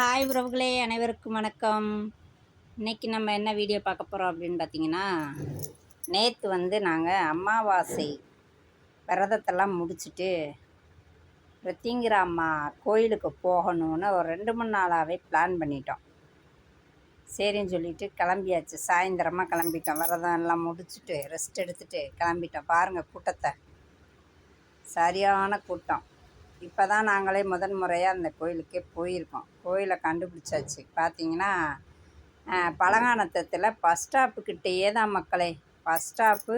Hi உறவுகளே. அனைவருக்கும் வணக்கம். இன்னைக்கு நம்ம என்ன வீடியோ பார்க்க போகிறோம் அப்படின்னு பார்த்தீங்கன்னா நேற்று வந்து நாங்கள் அமாவாசை விரதத்தெல்லாம் முடிச்சுட்டு பிரத்திங்கிற அம்மா கோயிலுக்கு போகணும்னு ஒரு ரெண்டு மூணு நாளாகவே பிளான் பண்ணிட்டோம். சரின்னு சொல்லிட்டு கிளம்பியாச்சு. சாயந்தரமாக கிளம்பிட்டோம். விரதம் எல்லாம் முடிச்சுட்டு ரெஸ்ட் எடுத்துகிட்டு கிளம்பிட்டோம். பாருங்கள் கூட்டத்தை. சரியான கூட்டம். இப்போ தான் நாங்களே முதன் முறையாக அந்த கோயிலுக்கே போயிருக்கோம். கோயிலை கண்டுபிடிச்சாச்சு. பார்த்தீங்கன்னா பழங்கானத்தத்தில் பஸ் ஸ்டாப்புக்கிட்டேயே தான் மக்களே. பஸ் ஸ்டாப்பு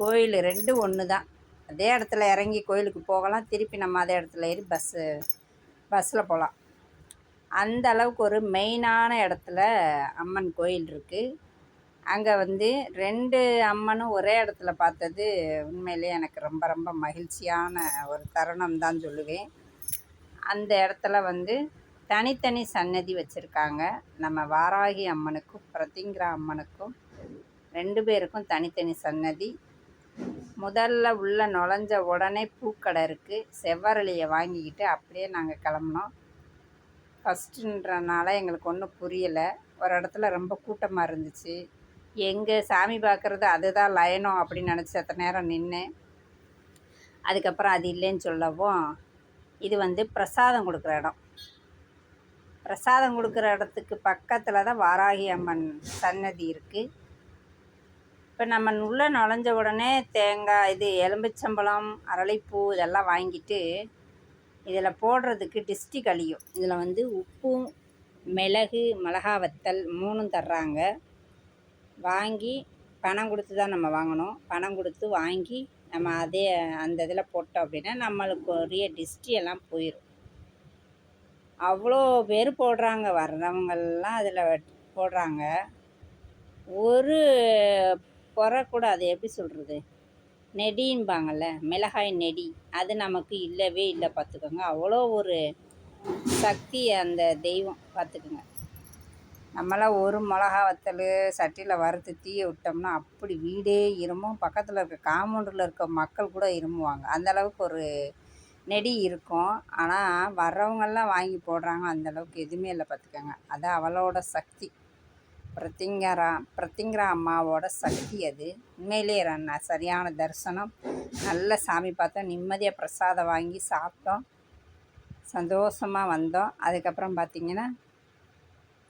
கோயில் ரெண்டு ஒன்று தான் அதே இடத்துல இறங்கி கோயிலுக்கு போகலாம். திருப்பி நம்ம அதே இடத்துல ஏறி பஸ்ஸு பஸ்ஸில் போகலாம் அந்த அளவுக்கு ஒரு மெயினான இடத்துல அம்மன் கோயில் இருக்குது அங்கே வந்து ரெண்டு அம்மனும் ஒரே இடத்துல பார்த்தது உண்மையிலே எனக்கு ரொம்ப ரொம்ப மகிழ்ச்சியான ஒரு தருணம் தான் சொல்லுவேன். அந்த இடத்துல வந்து தனித்தனி சன்னதி வச்சுருக்காங்க. நம்ம வாராகி அம்மனுக்கும் பிரதிங்கிரா அம்மனுக்கும் ரெண்டு பேருக்கும் தனித்தனி சன்னதி. முதல்ல உள்ள நுழைஞ்ச உடனே பூக்கடை இருக்குது செவ்வரளியை வாங்கிக்கிட்டு அப்படியே நாங்கள் கிளம்புனோம். ஃபஸ்ட்டுன்றனால எங்களுக்கு ஒன்றும் புரியலை. ஒரு இடத்துல ரொம்ப கூட்டமாக இருந்துச்சு. எங்கே சாமி பார்க்குறது அதுதான் லயனம் அப்படின்னு நினச்சி அத்தனை நேரம் நின்னேன். அதுக்கப்புறம் அது இல்லைன்னு சொல்லவும் இது வந்து பிரசாதம் கொடுக்குற இடம். பிரசாதம் கொடுக்குற இடத்துக்கு பக்கத்தில் தான் வாராகி அம்மன் சன்னதி இருக்குது இப்போ நம்ம உள்ளே நுழைஞ்ச உடனே தேங்காய் இது எலும்பிச்சம்பழம் அரளிப்பூ இதெல்லாம் வாங்கிட்டு இதில் போடுறதுக்கு டிஸ்டி கழியும் இதில் வந்து உப்பும் மிளகு மிளகா வத்தல் மூணும் தர்றாங்க. வாங்கி பணம் கொடுத்து தான் நம்ம வாங்கணும். பணம் கொடுத்து வாங்கி நம்ம அதே அந்த இதில் போட்டோம் அப்படின்னா நம்மளுக்கு உரிய டிஸ்டி எல்லாம் போயிடும் அவ்வளோ பேர் போடுறாங்க. வர்றவங்கெல்லாம் அதில் போடுறாங்க. ஒரு குறை கூட அது எப்படி சொல்கிறது? நெடின்பாங்கள்ல மிளகாய் நெடி. அது நமக்கு இல்லவே இல்லை பார்த்துக்கோங்க. அவ்வளோ ஒரு சக்தி அந்த தெய்வம் பார்த்துக்குங்க. நம்மளாம் ஒரு மிளகா வத்தல் சட்டியில் வறுத்து தீய விட்டோம்னா அப்படி வீடே இருமும் பக்கத்தில் இருக்க காம்பவுண்டில் இருக்க மக்கள் கூட இருமுவாங்க. அந்தளவுக்கு ஒரு நெடி இருக்கும். ஆனால் வர்றவங்கெல்லாம் வாங்கி போடுறாங்க. அந்த அளவுக்கு எதுவுமே இல்லை பார்த்துக்கோங்க. அது அவளோட சக்தி. பிரத்திங்கரா பிரத்திங்கரா அம்மாவோட சக்தி அது. உண்மையிலேயே ர- சரியான தரிசனம். நல்ல சாமி பார்த்தோம். நிம்மதியாக பிரசாதம் வாங்கி சாப்பிட்டோம். சந்தோஷமாக வந்தோம். அதுக்கப்புறம் பார்த்திங்கன்னா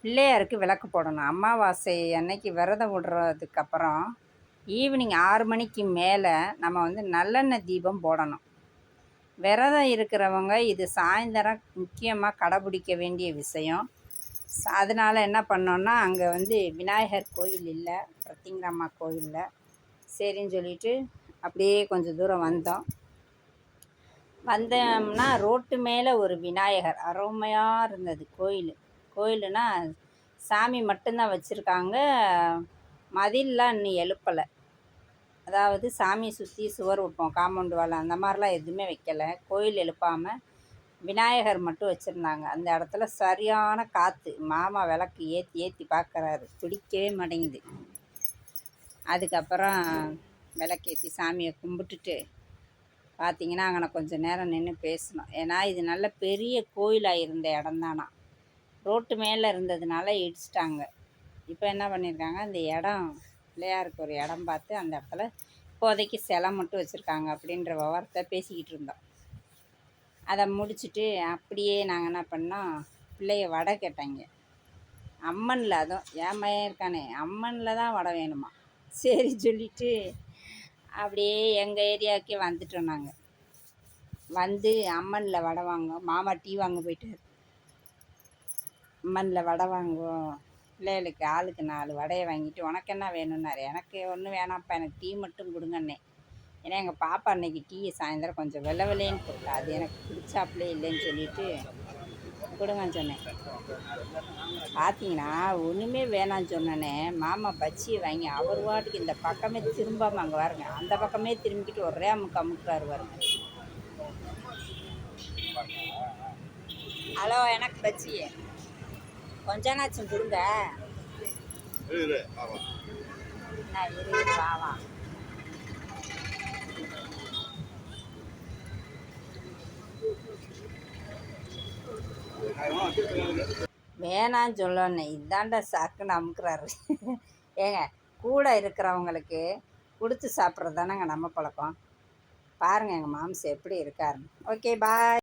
பிள்ளையாருக்கு விளக்கு போடணும். அமாவாசை அன்னைக்கு விரதம் விடுறதுக்கப்புறம் ஈவினிங் ஆறு மணிக்கு மேலே நம்ம வந்து நல்லெண்ணெய் தீபம் போடணும். விரதம் இருக்கிறவங்க இது சாயந்தரம் முக்கியமாக கடைபிடிக்க வேண்டிய விஷயம். அதனால் என்ன பண்ணோன்னா அங்கே வந்து விநாயகர் கோயில் இல்லை பிரத்திங்கரம்மா கோயிலில். சரின்னு சொல்லிட்டு அப்படியே கொஞ்சம் தூரம் வந்தோம். வந்தோம்னா ரோட்டு மேலே ஒரு விநாயகர். அருமையாக இருந்தது கோயில். கோயிலுனா சாமி மட்டும்தான் வச்சுருக்காங்க. மதில்லாம் இன்னும் எழுப்பலை. அதாவது சாமியை சுற்றி சுவர் வைப்போம் காம்பவுண்டு வாழை அந்த மாதிரிலாம் எதுவுமே வைக்கலை. கோயில் எழுப்பாமல் விநாயகர் மட்டும் வச்சுருந்தாங்க. அந்த இடத்துல சரியான காற்று மாமா விளக்கு ஏற்றி ஏற்றி பார்க்குறாரு துடிக்கவே மாட்டேங்குது. அதுக்கப்புறம் விளக்கேற்றி சாமியை கும்பிட்டுட்டு பார்த்தீங்கன்னா அங்கே கொஞ்சம் நேரம் நின்று பேசணும். ஏன்னா இது நல்ல பெரிய கோயிலாக இருந்த இடம்தானா. ரோட்டு மேலே இருந்ததுனால இடிச்சிட்டாங்க. இப்போ என்ன பண்ணியிருக்காங்க அந்த இடம் பிள்ளையாருக்கு ஒரு இடம் பார்த்து அந்த இடத்துல இப்போதைக்கு சிலை மட்டும் வச்சுருக்காங்க அப்படின்ற விவரத்தை பேசிக்கிட்டு இருந்தோம். அதை முடிச்சுட்டு அப்படியே நாங்கள் என்ன பண்ணோம்? பிள்ளைய வடை கேட்டாங்க. அம்மனில் அதுவும் என் பையன் இருக்கானே அம்மனில் தான் வடை வேணுமா? சரி சொல்லிட்டு அப்படியே எங்கள் ஏரியாவுக்கே வந்துட்டோம் நாங்கள் வந்து அம்மனில் வடை வாங்க மாமா டீ வாங்க போயிட்டார். அம்மனில் வடை வாங்குவோம். பிள்ளைகளுக்கு ஆளுக்கு நாலு வடையை வாங்கிட்டு உனக்கு என்ன வேணும்னாரு. எனக்கு ஒன்றும் வேணாம்ப்பா எனக்கு டீ மட்டும் கொடுங்கண்ணே ஏன்னா எங்கள் பாப்பா அன்னைக்கு டீயை சாயந்தரம் கொஞ்சம் வெள்ளை வெள்ளைன்னு கொடுத்தா அது எனக்கு பிடிச்சாப்புலே இல்லைன்னு சொல்லிட்டு கொடுங்கன்னு சொன்னேன். பார்த்தீங்கன்னா ஒன்றுமே வேணாம்னு சொன்னோன்னே மாமா பச்சியை வாங்கி அவர் வாட்டுக்கு இந்த பக்கமே திரும்பாமல் அங்கே வருங்க அந்த பக்கமே திரும்பிக்கிட்டு ஒரே அமுக்கு அமுக்குறாரு வருங்க ஹலோ எனக்கு பச்சியே கொஞ்ச நாச்சும் கொடுங்க. நான் இரு வா வா. வேணான்னு சொல்லணும் இதாண்டா சாக்குன்னு அமுக்குறாரு ஏங்க கூட இருக்கிறவங்களுக்கு கொடுத்து சாப்பிட்றது தானேங்க நம்ம பழக்கம். பாருங்கள் எங்கள் மாம்ஸ் எப்படி இருக்காருன்னு. Okay bye